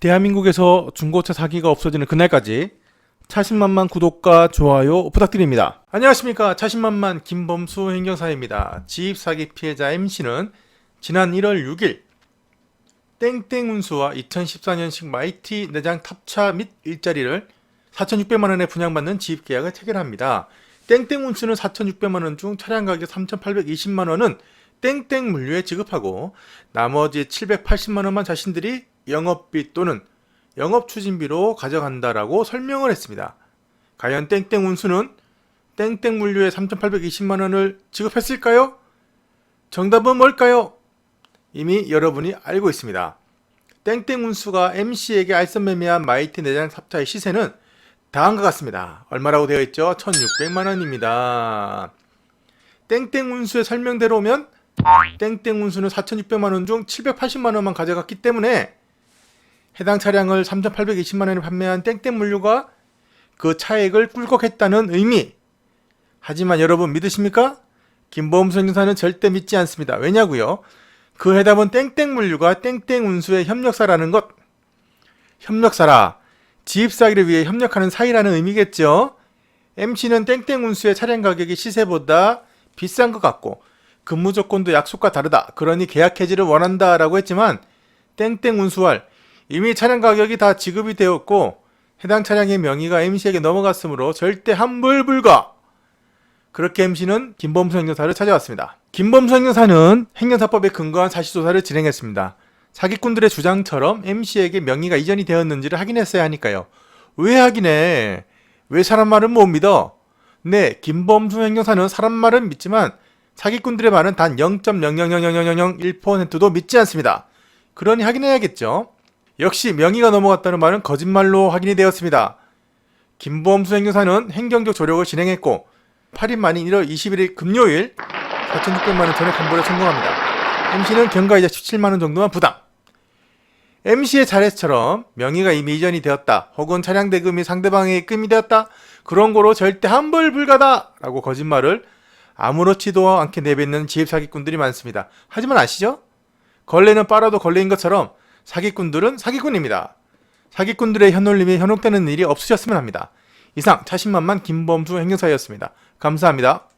대한민국에서 중고차 사기가 없어지는 그날까지 차신만만 구독과 좋아요 부탁드립니다. 안녕하십니까 차신만만 김범수 행정사입니다. 지입사기 피해자 MC는 지난 1월 6일 땡땡 운수와 2014년식 마이티 내장 탑차 및 일자리를 4,600만 원에 분양받는 지입 계약을 체결합니다. 땡땡 운수는 4,600만 원 중 차량 가격 3,820만 원은 땡땡 물류에 지급하고 나머지 780만 원만 자신들이 영업비 또는 영업 추진비로 가져간다라고 설명을 했습니다. 과연 땡땡 운수는 땡땡 물류에 3,820만 원을 지급했을까요? 정답은 뭘까요? 이미 여러분이 알고 있습니다. 땡땡 운수가 MC에게 알선 매매한 마이티 내장 삽차의 시세는 다음과 같습니다. 얼마라고 되어 있죠? 1,600만 원입니다. 땡땡 운수의 설명대로 오면 땡땡 운수는 4,600만 원 중 780만 원만 가져갔기 때문에 해당 차량을 3,820만 원에 판매한 땡땡 물류가 그 차액을 꿀꺽했다는 의미. 하지만 여러분 믿으십니까? 김보험수 행사는 절대 믿지 않습니다. 왜냐고요? 그 해답은 땡땡 물류가 땡땡 운수의 협력사라는 것. 협력사라. 지입사기를 위해 협력하는 사이라는 의미겠죠? MC는 땡땡 운수의 차량 가격이 시세보다 비싼 것 같고 근무 조건도 약속과 다르다. 그러니 계약 해지를 원한다라고 했지만 땡땡 운수할 이미 차량 가격이 다 지급이 되었고 해당 차량의 명의가 MC에게 넘어갔으므로 절대 환불 불가. 그렇게 MC는 김범수 행정사를 찾아왔습니다. 김범수 행정사는 행정사법에 근거한 사실조사를 진행했습니다. 사기꾼들의 주장처럼 MC에게 명의가 이전이 되었는지를 확인했어야 하니까요. 왜 확인해? 왜 사람 말은 못 믿어? 네, 김범수 행정사는 사람 말은 믿지만 사기꾼들의 말은 단 0.0000001%도 믿지 않습니다. 그러니 확인해야겠죠. 역시 명의가 넘어갔다는 말은 거짓말로 확인이 되었습니다. 김범수 행정사는 행정적 조력을 진행했고 8일 만인 1월 21일 금요일 4,600만 원 전액 환불에 성공합니다. MC는 경과이자 17만 원 정도만 부담. MC의 자례처럼 명의가 이미 이전이 되었다. 혹은 차량 대금이 상대방의 입금이 되었다. 그런 거로 절대 환불 불가다. 라고 거짓말을 아무렇지도 않게 내뱉는 지입 사기꾼들이 많습니다. 하지만 아시죠? 걸레는 빨아도 걸레인 것처럼 사기꾼들은 사기꾼입니다. 사기꾼들의 현놀림에 현혹되는 일이 없으셨으면 합니다. 이상 차신만만 김범수 행정사였습니다. 감사합니다.